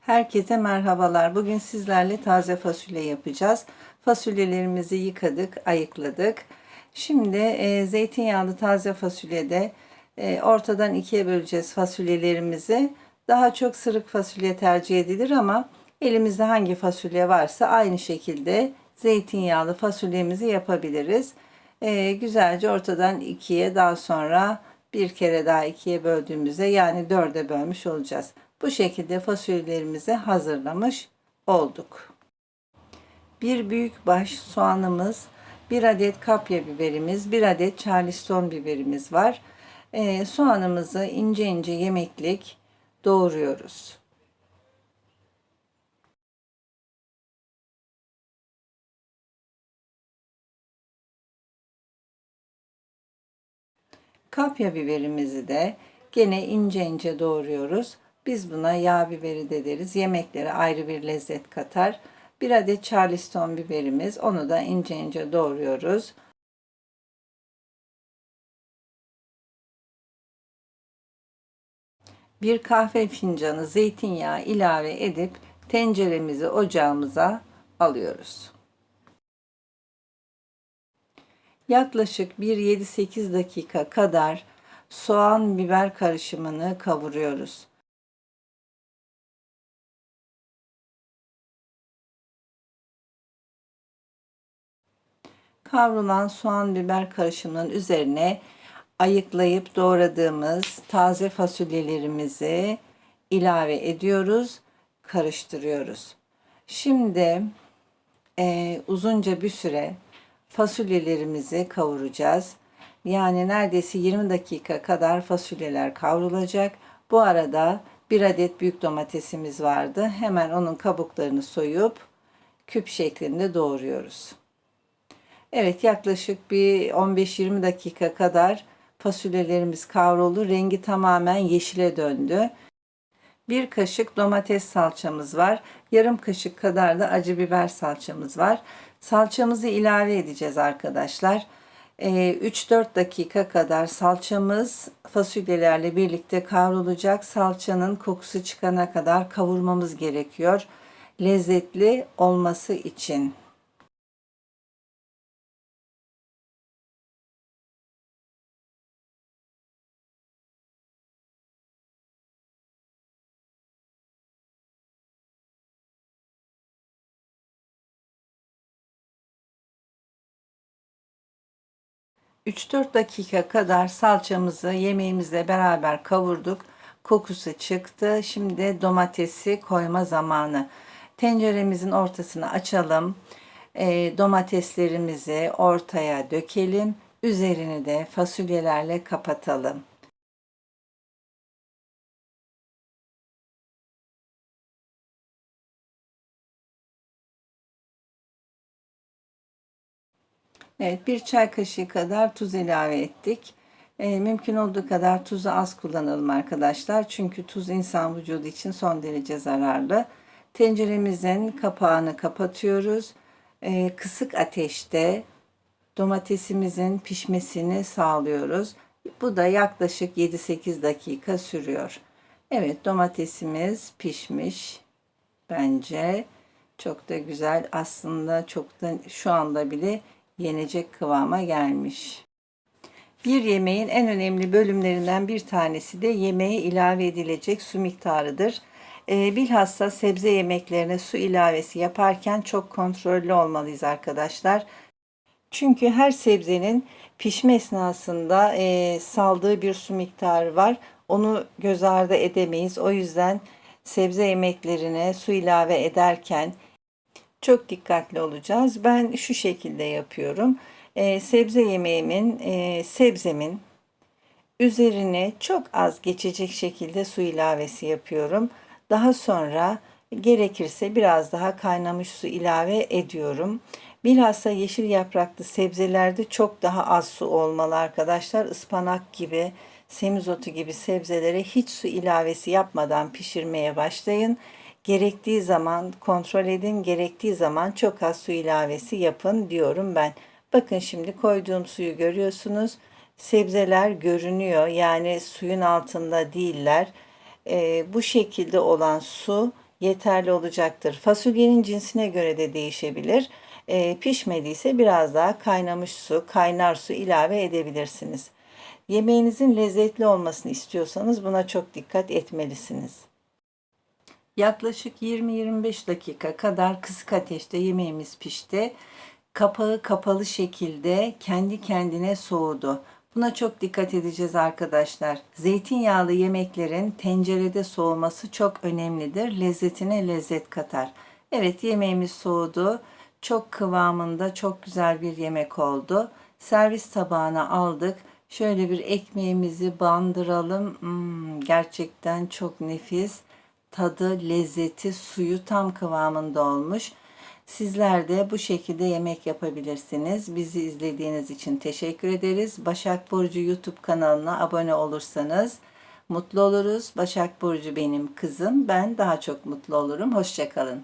Herkese merhabalar. Bugün sizlerle taze fasulye yapacağız. Fasulyelerimizi yıkadık, ayıkladık. Şimdi e, zeytinyağlı taze fasulyede e, ortadan ikiye böleceğiz fasulyelerimizi. Daha çok sırık fasulye tercih edilir ama elimizde hangi fasulye varsa aynı şekilde zeytinyağlı fasulyemizi yapabiliriz. E, güzelce ortadan ikiye daha sonra bir kere daha ikiye böldüğümüzde yani dörde bölmüş olacağız. Bu şekilde fasulyelerimizi hazırlamış olduk. Bir büyük baş soğanımız, bir adet kapya biberimiz, bir adet charleston biberimiz var. Ee, soğanımızı ince ince yemeklik doğruyoruz. Kapya biberimizi de gene ince ince doğruyoruz. Biz buna yağ biberi de deriz. Yemeklere ayrı bir lezzet katar. Bir adet charleston biberimiz. Onu da ince ince doğruyoruz. Bir kahve fincanı zeytinyağı ilave edip tenceremizi ocağımıza alıyoruz. Yaklaşık bir 7-8 dakika kadar soğan biber karışımını kavuruyoruz. Kavrulan soğan biber karışımının üzerine ayıklayıp doğradığımız taze fasulyelerimizi ilave ediyoruz, karıştırıyoruz. Şimdi e, uzunca bir süre fasulyelerimizi kavuracağız. Yani neredeyse 20 dakika kadar fasulyeler kavrulacak. Bu arada bir adet büyük domatesimiz vardı. Hemen onun kabuklarını soyup küp şeklinde doğruyoruz. Evet yaklaşık bir 15-20 dakika kadar fasulyelerimiz kavruldu. Rengi tamamen yeşile döndü. Bir kaşık domates salçamız var. Yarım kaşık kadar da acı biber salçamız var. Salçamızı ilave edeceğiz arkadaşlar. 3-4 ee, dakika kadar salçamız fasulyelerle birlikte kavrulacak. Salçanın kokusu çıkana kadar kavurmamız gerekiyor. Lezzetli olması için. ...3-4 dakika kadar salçamızı yemeğimizle beraber kavurduk. Kokusu çıktı. Şimdi domatesi koyma zamanı. Tenceremizin ortasını açalım. E, domateslerimizi ortaya dökelim. Üzerini de fasulyelerle kapatalım. Evet, bir çay kaşığı kadar tuz ilave ettik. E, mümkün olduğu kadar tuzu az kullanalım arkadaşlar. Çünkü tuz insan vücudu için son derece zararlı. Tenceremizin kapağını kapatıyoruz. E, kısık ateşte domatesimizin pişmesini sağlıyoruz. Bu da yaklaşık 7-8 dakika sürüyor. Evet domatesimiz pişmiş bence. Çok da güzel aslında çok da şu anda bile yenecek kıvama gelmiş. Bir yemeğin en önemli bölümlerinden bir tanesi de yemeğe ilave edilecek su miktarıdır. E, bilhassa sebze yemeklerine su ilavesi yaparken çok kontrollü olmalıyız arkadaşlar. Çünkü her sebzenin pişme esnasında e, saldığı bir su miktarı var. Onu göz ardı edemeyiz. O yüzden sebze yemeklerine su ilave ederken çok dikkatli olacağız. Ben şu şekilde yapıyorum. E, sebze yemeğimin, e, sebzemin üzerine çok az geçecek şekilde su ilavesi yapıyorum. Daha sonra gerekirse biraz daha kaynamış su ilave ediyorum. Bilhassa yeşil yapraklı sebzelerde çok daha az su olmalı arkadaşlar. Ispanak gibi, semizotu gibi sebzelere hiç su ilavesi yapmadan pişirmeye başlayın. Gerektiği zaman kontrol edin, gerektiği zaman çok az su ilavesi yapın diyorum ben. Bakın şimdi koyduğum suyu görüyorsunuz. Sebzeler görünüyor yani suyun altında değiller. Ee, bu şekilde olan su yeterli olacaktır. Fasulyenin cinsine göre de değişebilir. Ee, pişmediyse biraz daha kaynamış su, kaynar su ilave edebilirsiniz. Yemeğinizin lezzetli olmasını istiyorsanız buna çok dikkat etmelisiniz. Yaklaşık 20-25 dakika kadar kısık ateşte yemeğimiz pişti. Kapağı kapalı şekilde kendi kendine soğudu. Buna çok dikkat edeceğiz arkadaşlar. Zeytinyağlı yemeklerin tencerede soğuması çok önemlidir. Lezzetine lezzet katar. Evet yemeğimiz soğudu. Çok kıvamında çok güzel bir yemek oldu. Servis tabağına aldık. Şöyle bir ekmeğimizi bandıralım. Hmm, gerçekten çok nefis. Tadı, lezzeti, suyu tam kıvamında olmuş. Sizler de bu şekilde yemek yapabilirsiniz. Bizi izlediğiniz için teşekkür ederiz. Başak Burcu YouTube kanalına abone olursanız mutlu oluruz. Başak Burcu benim kızım. Ben daha çok mutlu olurum. Hoşçakalın.